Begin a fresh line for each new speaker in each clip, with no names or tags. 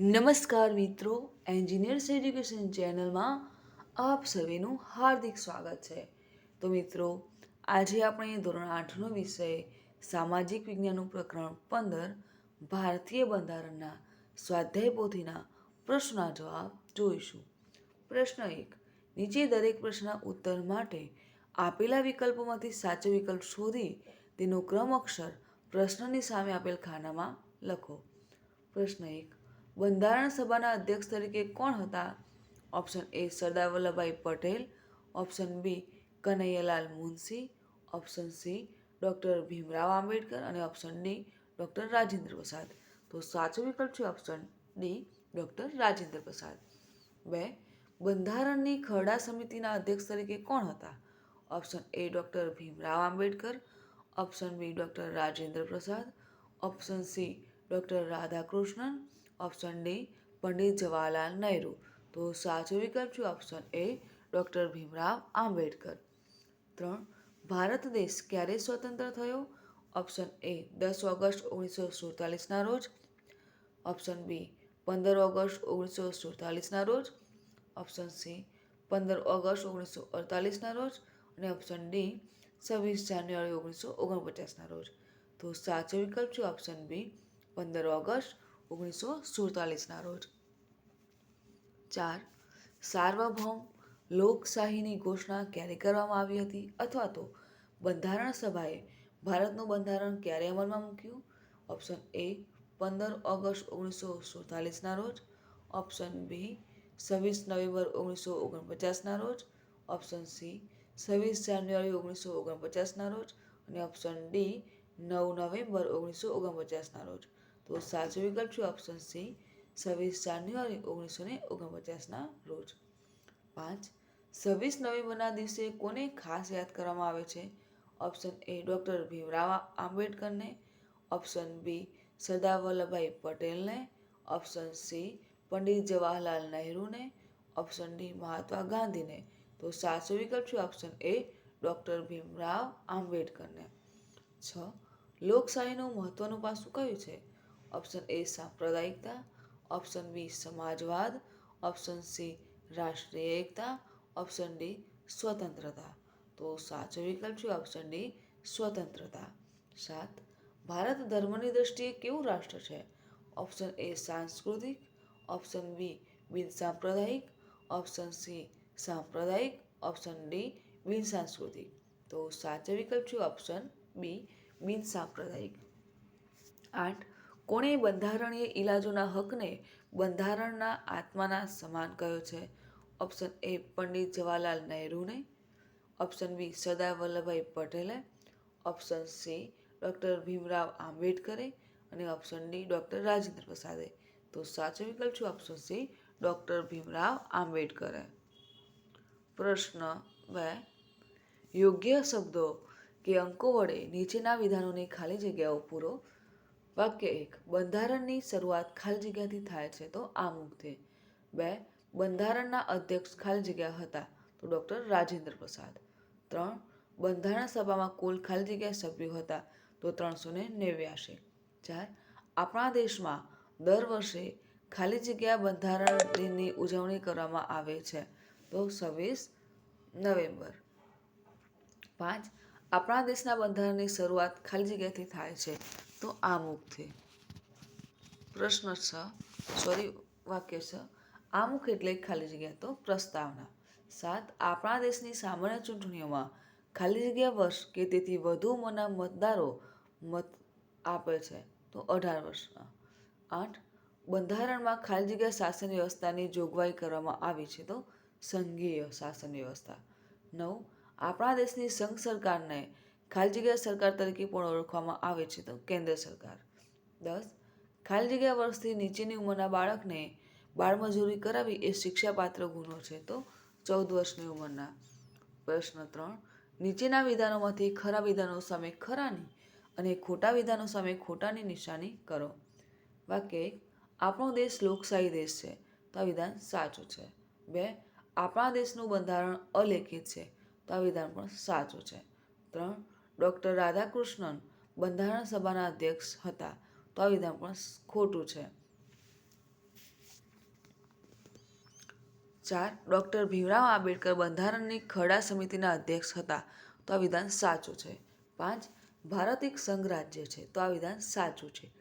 નમસ્કાર મિત્રો engineers education ચેનલમાં આપ સૌનું હાર્દિક સ્વાગત છે. તો મિત્રો, આજે આપણે ધોરણ આઠનો વિષય સામાજિક વિજ્ઞાનનું પ્રકરણ પંદર, ભારતીય બંધારણના સ્વાધ્યાય પોથીના પ્રશ્નના જવાબ જોઈશું. પ્રશ્ન એક, નીચે દરેક પ્રશ્નના ઉત્તર માટે આપેલા વિકલ્પોમાંથી સાચો વિકલ્પ શોધી તેનો ક્રમ અક્ષર પ્રશ્નની સામે આપેલ ખાનામાં લખો. પ્રશ્ન એક બંધારણ સભાના અધ્યક્ષ તરીકે કોણ હતા? Option A Sardar Vallabhbhai Patel, option B Kanaiyalal Munshi, option C doctor Bhimrao Ambedkar અને ઓપ્શન ડી ડૉક્ટર રાજેન્દ્ર પ્રસાદ. તો સાચો વિકલ્પ છે ઓપ્શન ડી ડૉક્ટર રાજેન્દ્ર પ્રસાદ. બે, બંધારણની ખરડા સમિતિના અધ્યક્ષ તરીકે કોણ હતા? Option A doctor Bhimrao Ambedkar, option B doctor Rajendra Prasad, option C doctor Radhakrishnan option D, Pandit Jawaharlal Nehru. તો સાચો વિકલ્પ છે option A, doctor Bhimrao Ambedkar. ત્રણ, ભારત દેશ ક્યારે સ્વતંત્ર થયો? ઓપ્શન એ, દસ ઓગસ્ટ ઓગણીસો સુડતાલીસના રોજ. ઓપ્શન બી, પંદર ઓગસ્ટ ઓગણીસો સુડતાલીસના રોજ. ઓપ્શન સી, પંદર ઓગસ્ટ ઓગણીસો અડતાલીસના રોજ. અને ઓપ્શન ડી, છવ્વીસ જાન્યુઆરી ઓગણીસો ઓગણપચાસના રોજ. તો સાચો વિકલ્પ છે ઓપ્શન બી, પંદર ઓગસ્ટ ઓગણીસો સુડતાલીસના રોજ. ચાર. સાર્વભૌમ લોકશાહીની ઘોષણા ક્યારે કરવામાં આવી હતી અથવા તો બંધારણ સભાએ ભારતનું બંધારણ ક્યારે અમલમાં મૂક્યું? ઓપ્શન એ, પંદર ઓગસ્ટ ઓગણીસો સુડતાલીસના રોજ. ઓપ્શન બી, છવ્વીસ નવેમ્બર ઓગણીસો ઓગણપચાસના રોજ. ઓપ્શન સી, છવ્વીસ જાન્યુઆરી ઓગણીસો ઓગણપચાસના રોજ. અને ઓપ્શન ડી, નવ નવેમ્બર ઓગણીસો ઓગણપચાસના રોજ. તો સાચો વિકલ્પ છે ઓપ્શન સી છવ્વીસ જાન્યુઆરી ઓગણીસો ને ઓગણપચાસના રોજ. પાંચ, છવ્વીસ નવેમ્બરના દિવસે કોને ખાસ યાદ કરવામાં આવે છે? ઓપ્શન એ ડૉક્ટર ભીમરાવ આંબેડકરને. ઓપ્શન બી સરદાર વલ્લભભાઈ પટેલને. ઓપ્શન સી પંડિત જવાહરલાલ નહેરુને. ઓપ્શન ડી મહાત્મા ગાંધીને. તો સાચો વિકલ્પ છે ઓપ્શન એ ડૉક્ટર ભીમરાવ આંબેડકરને. છ, લોકશાહીનું મહત્વનું પાસું કયું છે? ઓપ્શન એ સાંપ્રદાયિકતા. ઓપ્શન બી સમાજવાદ. ઓપ્શન સી રાષ્ટ્રીય એકતા ઓપ્શન ડી સ્વતંત્રતા. તો સાચો વિકલ્પ છે ઓપ્શન ડી સ્વતંત્રતા. સાત, ભારત ધર્મની દ્રષ્ટિએ કેવું રાષ્ટ્ર છે? ઓપ્શન એ સાંસ્કૃતિક. ઓપ્શન બી બિન સાંપ્રદાયિક ઓપ્શન સી સાંપ્રદાયિક. ઓપ્શન ડી બિન સાંસ્કૃતિક તો સાચો વિકલ્પ છે ઓપ્શન બી બિન સાંપ્રદાયિક આઠ કોણે બંધારણીય ઇલાજોના હકને બંધારણના આત્માના સમાન કહ્યો છે? ઓપ્શન એ પંડિત જવાહરલાલ નહેરુને, ઓપ્શન બી સરદાર વલ્લભભાઈ પટેલે, ઓપ્શન સી ડૉક્ટર ભીમરાવ આંબેડકરે અને ઓપ્શન ડી ડૉક્ટર રાજેન્દ્ર પ્રસાદે. તો સાચો વિકલ્પ છે ઓપ્શન સી ડૉક્ટર ભીમરાવ આંબેડકરે. પ્રશ્ન બે, યોગ્ય શબ્દો કે અંકો વડે નીચેના વિધાનોની ખાલી જગ્યાઓ પૂરો વાક્ય એક, બંધારણની શરૂઆત ખાલી જગ્યાથી થાય છે તો આમુખથી. બે, બંધારણના અધ્યક્ષ ખાલી જગ્યા હતા તો ડૉક્ટર રાજેન્દ્ર પ્રસાદ. ત્રણ, બંધારણ સભામાં કુલ ખાલી જગ્યા સભ્યો હતા તો ત્રણસો ને નેવ્યાશી. ચાર, આપણા દેશમાં દર વર્ષે ખાલી જગ્યા બંધારણ દિનની ઉજવણી કરવામાં આવે છે તો છવ્વીસ નવેમ્બર. પાંચ આપણા દેશના બંધારણની શરૂઆત ખાલી જગ્યાથી થાય છે. તો આમુખથી પ્રશ્ન છ. સોરી, વાક્ય છે. આમુખ એટલે ખાલી જગ્યા. તો પ્રસ્તાવના. સાત. આપણા દેશની સામાન્ય ચૂંટણીઓમાં ખાલી જગ્યા વર્ષ કે તેથી વધુ મના મતદારો મત આપે છે. તો અઢાર વર્ષના. આઠ. બંધારણમાં ખાલી જગ્યા શાસન વ્યવસ્થાની જોગવાઈ કરવામાં આવી છે. તો સંઘીય શાસન વ્યવસ્થા. નવ. આપણા દેશની સંઘ સરકારને ખાલી જગ્યા સરકાર તરીકે પણ ઓળખવામાં આવે છે તો કેન્દ્ર સરકાર. દસ, ખાલી જગ્યા વર્ષથી નીચેની ઉંમરના બાળકને બાળમજૂરી કરાવી એ શિક્ષાપાત્ર ગુનો છે તો ચૌદ વર્ષની ઉંમરના. પ્રશ્ન ત્રણ, નીચેના વિધાનોમાંથી ખરા વિધાનો સામે ખરાની અને ખોટા વિધાનો સામે ખોટાની નિશાની કરો. વાક્ય આપણો દેશ લોકશાહી દેશ છે તો આ વિધાન સાચું છે. બે, આપણા દેશનું બંધારણ અલેખિત છે તો આ વિધાન પણ સાચું છે. ત્રણ, ડૉક્ટર રાધાકૃષ્ણન બંધારણ સભાના અધ્યક્ષ હતા. તો આ વિધાન પણ ખોટું છે. ચાર, ડૉક્ટર ભીમરાવ આંબેડકર બંધારણની ખરડા સમિતિના અધ્યક્ષ હતા. તો આ વિધાન સાચું છે. પાંચ, ભારત એક સંઘ રાજ્ય છે. તો આ વિધાન સાચું છે.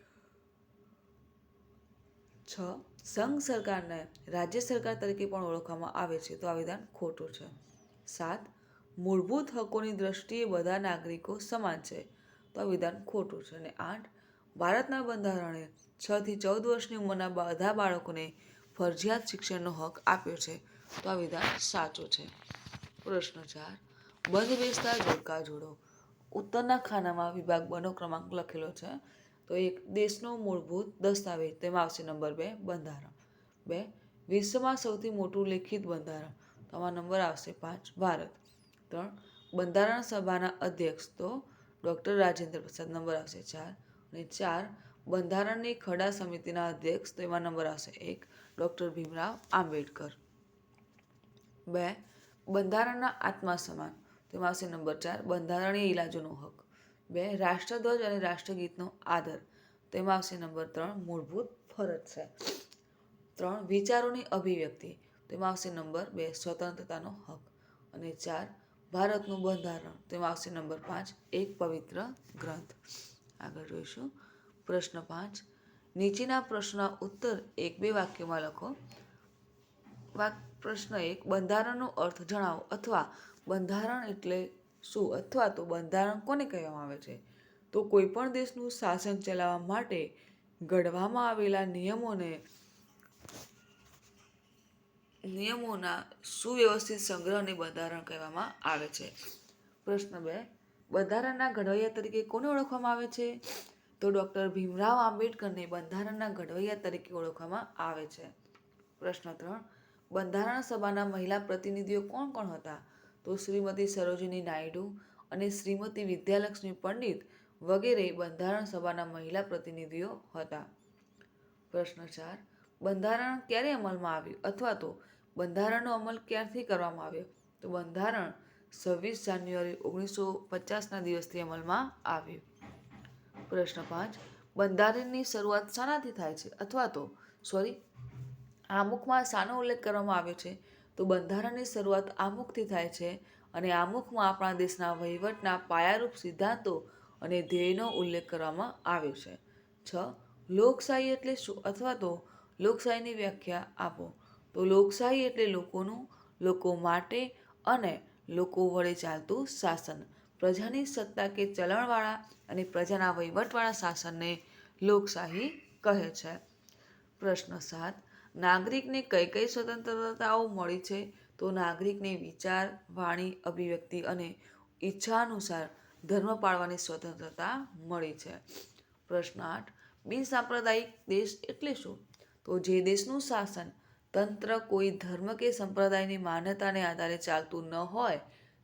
છ, સંઘ સરકારને રાજ્ય સરકાર તરીકે પણ ઓળખવામાં આવે છે. તો આ વિધાન ખોટું છે. સાત મૂળભૂત હકોની દ્રષ્ટિએ બધા નાગરિકો સમાન છે. તો વિધાન ખોટું છે. અને આઠ, ભારતના બંધારણે છ થી ચૌદ વર્ષની ઉંમરના બધા બાળકોને ફરજિયાત શિક્ષણનો હક આપ્યો છે. તો આ વિધાન સાચું છે. પ્રશ્ન ચાર, બંધ બેસતા જોડકા જોડો. ઉત્તરના ખાનામાં વિભાગ બનો ક્રમાંક લખેલો છે. તો એક, દેશનો મૂળભૂત દસ્તાવેજ. તેમાં આવશે નંબર બે, બંધારણ. બે, વિશ્વમાં સૌથી મોટું લેખિત બંધારણ. તો આમાં નંબર આવશે પાંચ, ભારત. ત્રણ બંધારણ સભાના અધ્યક્ષ તો ડૉક્ટર રાજેન્દ્ર પ્રસાદ નંબર આવશે ચાર અને ચાર બંધારણની ખરડા સમિતિના અધ્યક્ષ તો એમાં નંબર આવશે એક ડૉક્ટર ભીમરાવ આંબેડકર. બે બંધારણના આત્મા સમાન તેમાં આવશે નંબર ચાર બંધારણીય ઇલાજોનો હક. બે રાષ્ટ્રધ્વજ અને રાષ્ટ્રગીતનો આદર તેમાં આવશે નંબર ત્રણ મૂળભૂત ફરજ છે. ત્રણ વિચારોની અભિવ્યક્તિ તેમાં આવશે નંબર બે સ્વતંત્રતાનો હક અને ચાર ભારતનું બંધારણ. તેમાં આવશે નંબર પાંચ, એક પવિત્ર ગ્રંથ. આગળ જોઈશું. પ્રશ્ન પાંચ, નીચેના પ્રશ્નના ઉત્તર એક બે વાક્યમાં લખો. વાક, પ્રશ્ન એક, બંધારણનો અર્થ જણાવો અથવા બંધારણ એટલે શું અથવા તો બંધારણ કોને કહેવામાં આવે છે? તો કોઈપણ દેશનું શાસન ચલાવવા માટે ઘડવામાં આવેલા નિયમોને નિયમોના સુવ્યવસ્થિત સંગ્રહને બંધારણ કહેવામાં આવે છે. પ્રશ્ન બે, બંધારણના ઘડવૈયા તરીકે કોને ઓળખવામાં આવે છે? તો ડૉક્ટર ભીમરાવ આંબેડકરને બંધારણના ઘડવૈયા તરીકે ઓળખવામાં આવે છે. પ્રશ્ન ત્રણ, બંધારણ સભાના મહિલા પ્રતિનિધિઓ કોણ કોણ હતા? તો શ્રીમતી સરોજિની નાયડુ અને શ્રીમતી વિદ્યાલક્ષ્મી પંડિત વગેરે બંધારણ સભાના મહિલા પ્રતિનિધિઓ હતા. પ્રશ્ન ચાર બંધારણ ક્યારે અમલમાં આવ્યું? અથવા તો બંધારણનો અમલ ક્યારથી કરવામાં આવ્યો? તો બંધારણ છવ્વીસ જાન્યુઆરી ઓગણીસો પચાસના દિવસથી અમલમાં આવ્યું. પ્રશ્ન પાંચ. બંધારણની શરૂઆત શાનાથી થાય છે? અથવા તો સોરી આમુખમાં શાનો ઉલ્લેખ કરવામાં આવ્યો છે? તો બંધારણની શરૂઆત આમુખથી થાય છે અને આમુખમાં આપણા દેશના વહીવટના પાયારૂપ સિદ્ધાંતો અને ધ્યેયનો ઉલ્લેખ કરવામાં આવ્યો છે. છ. લોકશાહી એટલે શું? અથવા તો લોકશાહીની વ્યાખ્યા આપો. તો લોકશાહી એટલે લોકોનું, લોકો માટે અને લોકો વડે ચાલતું શાસન. પ્રજાની સત્તા કે ચલણવાળા અને પ્રજાના વહીવટવાળા શાસનને લોકશાહી કહે છે. પ્રશ્ન સાત. નાગરિકને કઈ કઈ સ્વતંત્રતાઓ મળી છે? તો નાગરિકને વિચાર, વાણી, અભિવ્યક્તિ અને ઈચ્છા અનુસાર ધર્મ પાળવાની સ્વતંત્રતા મળી છે. પ્રશ્ન આઠ. બિનસાંપ્રદાયિક દેશ એટલે શું? તો જે દેશનું શાસન તંત્ર કોઈ ધર્મ કે સંપ્રદાયની માન્યતાને આધારે ચાલતું ન હોય,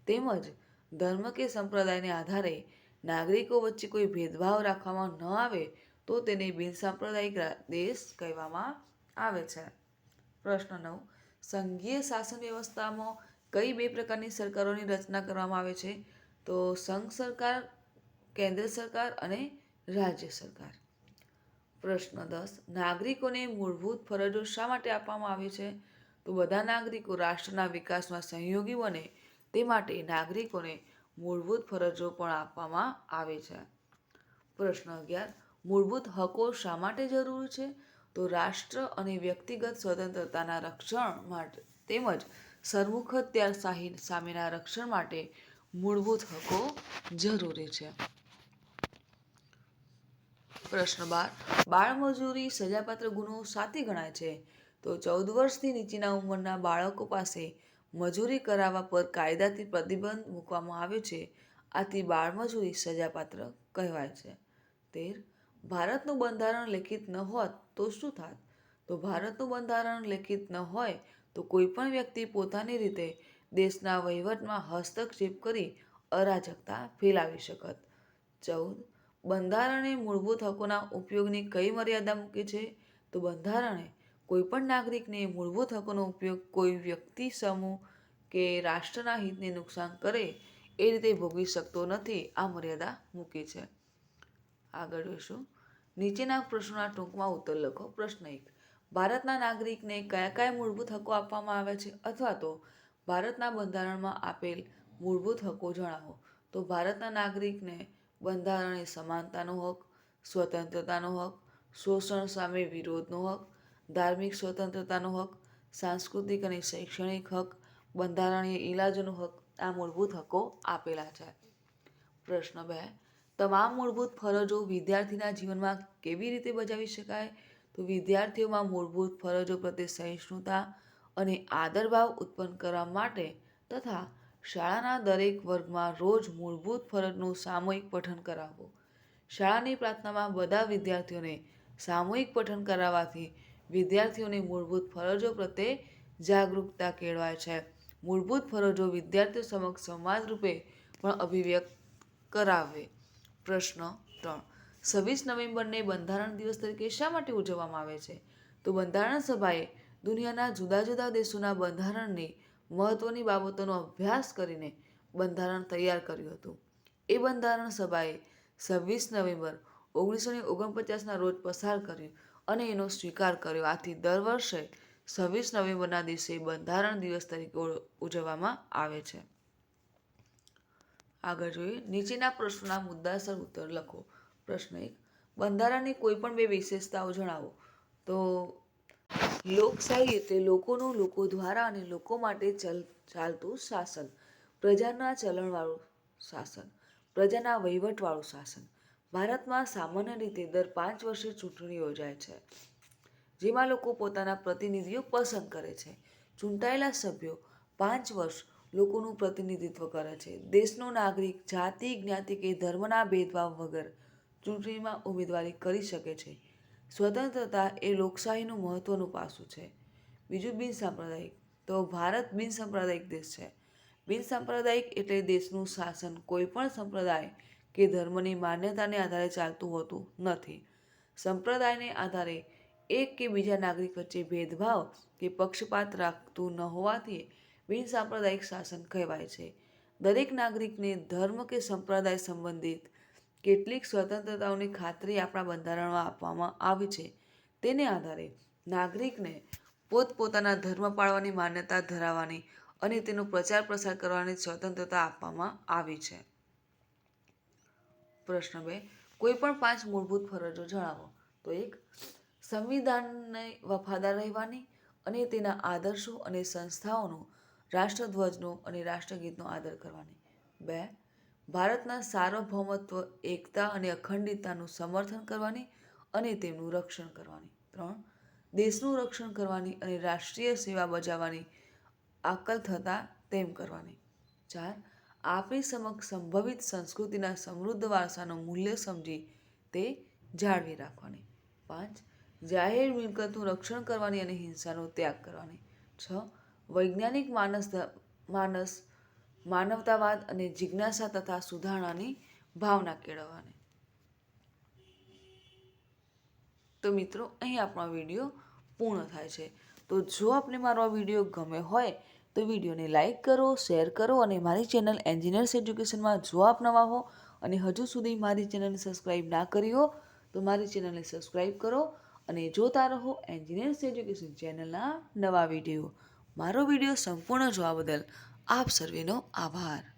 તેમજ ધર્મ કે સંપ્રદાયને આધારે નાગરિકો વચ્ચે કોઈ ભેદભાવ રાખવામાં ન આવે, તો તેને બિનસાંપ્રદાયિક દેશ કહેવામાં આવે છે. પ્રશ્ન નવ. સંઘીય શાસન વ્યવસ્થામાં કઈ બે પ્રકારની સરકારોની રચના કરવામાં આવે છે? તો સંઘ સરકાર, કેન્દ્ર સરકાર અને રાજ્ય સરકાર. પ્રશ્ન દસ, નાગરિકોને મૂળભૂત ફરજો શા માટે આપવામાં આવે છે? તો બધા નાગરિકો રાષ્ટ્રના વિકાસમાં સહયોગી બને તે માટે નાગરિકોને મૂળભૂત ફરજો પણ આપવામાં આવે છે. પ્રશ્ન અગિયાર, મૂળભૂત હકો શા માટે જરૂરી છે? તો રાષ્ટ્ર અને વ્યક્તિગત સ્વતંત્રતાના રક્ષણ માટે તેમજ સરમુખત્યારશાહી સામેના રક્ષણ માટે મૂળભૂત હકો જરૂરી છે. પ્રશ્ન બાર. બાળમજૂરી સજાપાત્ર ગુનો સાથી ગણાય છે. તો ચૌદ વર્ષથી નીચેના ઉંમરના બાળકો પાસે મજૂરી કરાવવા પર કાયદાથી પ્રતિબંધ મૂકવામાં આવ્યો છે. આથી બાળમજૂરી સજાપાત્ર કહેવાય છે. તેર. ભારતનું બંધારણ લેખિત ન હોત તો શું થાત? તો ભારતનું બંધારણ લેખિત ન હોય તો કોઈ પણ વ્યક્તિ પોતાની રીતે દેશના વહીવટમાં હસ્તક્ષેપ કરી અરાજકતા ફેલાવી શકત. ચૌદ. બંધારણે મૂળભૂત હકોના ઉપયોગની કઈ મર્યાદા મૂકી છે? તો બંધારણે કોઈપણ નાગરિકને મૂળભૂત હકોનો ઉપયોગ કોઈ વ્યક્તિ, સમૂહ કે રાષ્ટ્રના હિતને નુકસાન કરે એ રીતે ભોગવી શકતો નથી, આ મર્યાદા મૂકી છે. આગળ જોઈશું નીચેના પ્રશ્નોના ટૂંકમાં ઉત્તર લખો. પ્રશ્ન એક. ભારતના નાગરિકને કયા કયા મૂળભૂત હકો આપવામાં આવ્યા છે? અથવા તો ભારતના બંધારણમાં આપેલ મૂળભૂત હકો જણાવો. તો ભારતના નાગરિકને બંધારણીય સમાનતાનો હક, સ્વતંત્રતાનો હક, શોષણ સામે વિરોધનો હક, ધાર્મિક સ્વતંત્રતાનો હક, સાંસ્કૃતિક અને શૈક્ષણિક હક, બંધારણીય ઇલાજનો હક, આ મૂળભૂત હકો આપેલા છે. પ્રશ્ન બે, તમામ મૂળભૂત ફરજો વિદ્યાર્થીના જીવનમાં કેવી રીતે બજાવી શકાય? તો વિદ્યાર્થીઓમાં મૂળભૂત ફરજો પ્રત્યે સહિષ્ણુતા અને આદરભાવ ઉત્પન્ન કરવા માટે તથા શાળાના દરેક વર્ગમાં રોજ મૂળભૂત ફરજનું સામૂહિક પઠન કરાવવું શાળાની પ્રાર્થનામાં બધા વિદ્યાર્થીઓને સામૂહિક પઠન કરાવવાથી વિદ્યાર્થીઓની મૂળભૂત ફરજો પ્રત્યે જાગૃતતા કેળવાય છે. મૂળભૂત ફરજો વિદ્યાર્થીઓ સમક્ષ સમાજ રૂપે પણ અભિવ્યક્ત કરાવે. પ્રશ્ન ત્રણ. છવ્વીસ નવેમ્બરને બંધારણ દિવસ તરીકે શા માટે ઉજવવામાં આવે છે? તો બંધારણ સભાએ દુનિયાના જુદા જુદા દેશોના બંધારણની મહત્વની બાબતોનો અભ્યાસ કરીને બંધારણ તૈયાર કર્યું હતું. એ બંધારણ સભાએ છવ્વીસ નવેમ્બર ઓગણીસો ઓગણપચાસના રોજ પસાર કર્યું અને એનો સ્વીકાર કર્યો. આથી દર વર્ષે છવ્વીસ નવેમ્બરના દિવસે બંધારણ દિવસ તરીકે ઉજવવામાં આવે છે. આગળ જોઈએ. નીચેના પ્રશ્નોના મુદ્દાસર ઉત્તર લખો. પ્રશ્ન એક. બંધારણની કોઈ પણ બે વિશેષતાઓ જણાવો. તો લોકશાહી એટલે લોકોનું લોકો દ્વારા અને લોકો માટે ચલ, ચાલતું શાસન. પ્રજાના ચલણવાળું શાસન. પ્રજાના વહીવટવાળું શાસન. ભારતમાં સામાન્ય રીતે દર પાંચ વર્ષે ચૂંટણી યોજાય છે. જેમાં લોકો પોતાના પ્રતિનિધિઓ પસંદ કરે છે. ચૂંટાયેલા સભ્યો પાંચ વર્ષ લોકોનું પ્રતિનિધિત્વ કરે છે. દેશનો નાગરિક, જાતિ, જ્ઞાતિ કે ધર્મના ભેદભાવ વગર ચૂંટણીમાં ઉમેદવારી કરી શકે છે. સ્વતંત્રતા એ લોકશાહીનું મહત્વનું પાસું છે. બીજું બિનસાંપ્રદાયિક તો ભારત બિનસાંપ્રદાયિક દેશ છે. બિનસાંપ્રદાયિક એટલે દેશનું શાસન કોઈ પણ સંપ્રદાય કે ધર્મની માન્યતાને આધારે ચાલતું હોતું નથી. સંપ્રદાયને આધારે એક કે બીજા નાગરિક વચ્ચે ભેદભાવ કે પક્ષપાત રાખતું ન હોવાથી બિનસાંપ્રદાયિક શાસન કહેવાય છે. દરેક નાગરિકને ધર્મ કે સંપ્રદાય સંબંધિત કેટલીક સ્વતંત્રતાઓની ખાતરી આપણા બંધારણમાં આપવામાં આવી છે. તેને આધારે નાગરિકને પોતપોતાના ધર્મ પાળવાની માન્યતા ધરાવવાની અને તેનો પ્રચાર પ્રસાર કરવાની સ્વતંત્રતા આપવામાં આવી છે. પ્રશ્ન બે કોઈ પણ પાંચ મૂળભૂત ફરજો જણાવો. તો એક, સંવિધાનને વફાદાર રહેવાની અને તેના આદર્શો અને સંસ્થાઓનો, રાષ્ટ્રધ્વજનો અને રાષ્ટ્રગીતનો આદર કરવાની. બે ભારતના સાર્વભૌમત્વ, એકતા અને અખંડિતતાનું સમર્થન કરવાની અને તેમનું રક્ષણ કરવાની. ત્રણ, દેશનું રક્ષણ કરવાની અને રાષ્ટ્રીય સેવા બજાવવાની આકલ થતાં તેમ કરવાની. ચાર આપણી સમક્ષ સંભવિત સંસ્કૃતિના સમૃદ્ધ વારસાનું મૂલ્ય સમજી તે જાળવી રાખવાની. પાંચ, જાહેર મિલકતનું રક્ષણ કરવાની અને હિંસાનો ત્યાગ કરવાની. છ, વૈજ્ઞાનિક માનસ માનસ માનવતાવાદ અને જિજ્ઞાસા તથા સુધારણાની ભાવના કેળવવાની. તો મિત્રો, અહીં આપણો વીડિયો પૂર્ણ થાય છે. તો જો આપને મારો આ વીડિયો ગમે હોય, તો વિડીયોને લાઇક કરો, શેર કરો અને મારી ચેનલ એન્જિનિયર્સ એજ્યુકેશનમાં જો આપ નવા હો અને હજુ સુધી મારી ચેનલને સબસ્ક્રાઈબ ના કરી હો, તો મારી ચેનલને સબસ્ક્રાઈબ કરો અને જોતા રહો એન્જિનિયર્સ એજ્યુકેશન ચેનલના નવા વીડિયો. મારો વીડિયો સંપૂર્ણ જોવા બદલ આપ સર્વેનો આભાર.